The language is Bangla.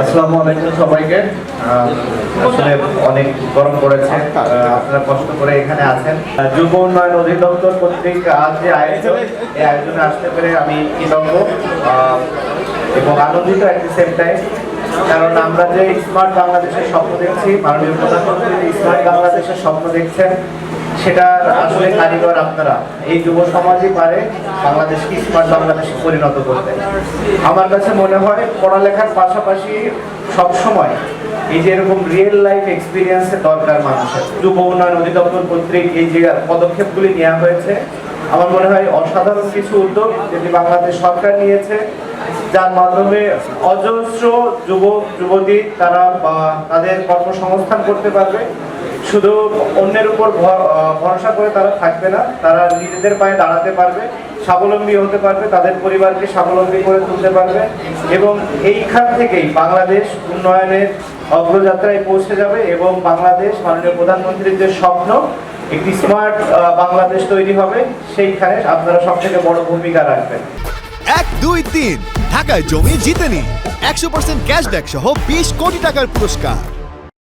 আসসালামু আলাইকুম সবাইকে। আসলে অনেক গরম পড়েছে। আপনারা কষ্ট করে এখানে আছেন। যুব উন্নয়ন অধিদপ্তর কর্তৃক আজ যে আয়োজন, এই আয়োজনে আসতে পেরে আমি কৃতজ্ঞ এবং আনন্দিত অ্যাট দি সেম টাইম কারণ আমরা যে স্মার্ট বাংলাদেশের স্বপ্ন দেখছি, মাননীয় প্রধানমন্ত্রী স্মার্ট বাংলাদেশের স্বপ্ন দেখছেন সেটার আসলে কারিগর আপনারা। এই যুব সমাজই পারে বাংলাদেশকে স্মার্ট বাংলাদেশে পরিণত করতে। আমার কাছে মনে হয় পড়ালেখার পাশাপাশি সবসময় এই যে এরকম রিয়েল লাইফ এক্সপিরিয়েন্সের দরকার মানুষের। যুব উন্নয়ন অধিদপ্তর কর্তৃক এই যে পদক্ষেপগুলি নেওয়া হয়েছে, আমার মনে হয় অসাধারণ কিছু উদ্যোগ যেটি বাংলাদেশ সরকার নিয়েছে। যার মাধ্যমে অজস্র যুবক যুবতী তারা তাদের কর্মসংস্থান করতে পারবে। শুধু অন্যের উপর ভরসা করে তারা থাকবে না। তারা নিজেদের পায়ে দাঁড়াতে পারবে, স্বাবলম্বী হতে পারবে, তাদের পরিবারকে স্বাবলম্বী করে তুলতে পারবে এবং এইখান থেকেই বাংলাদেশ উন্নয়নের অগ্রযাত্রায় পৌঁছে যাবে এবং বাংলাদেশ মাননীয় প্রধানমন্ত্রীর যে স্বপ্ন, একটি স্মার্ট বাংলাদেশ তৈরি হবে, সেইখানে আপনারা সব থেকে বড় ভূমিকা রাখবেন। এক, দুই, তিন। ঢাকায় জমি জিতে নিন একশো পার্সেন্ট ক্যাশব্যাক সহ বিশ কোটি টাকার পুরস্কার।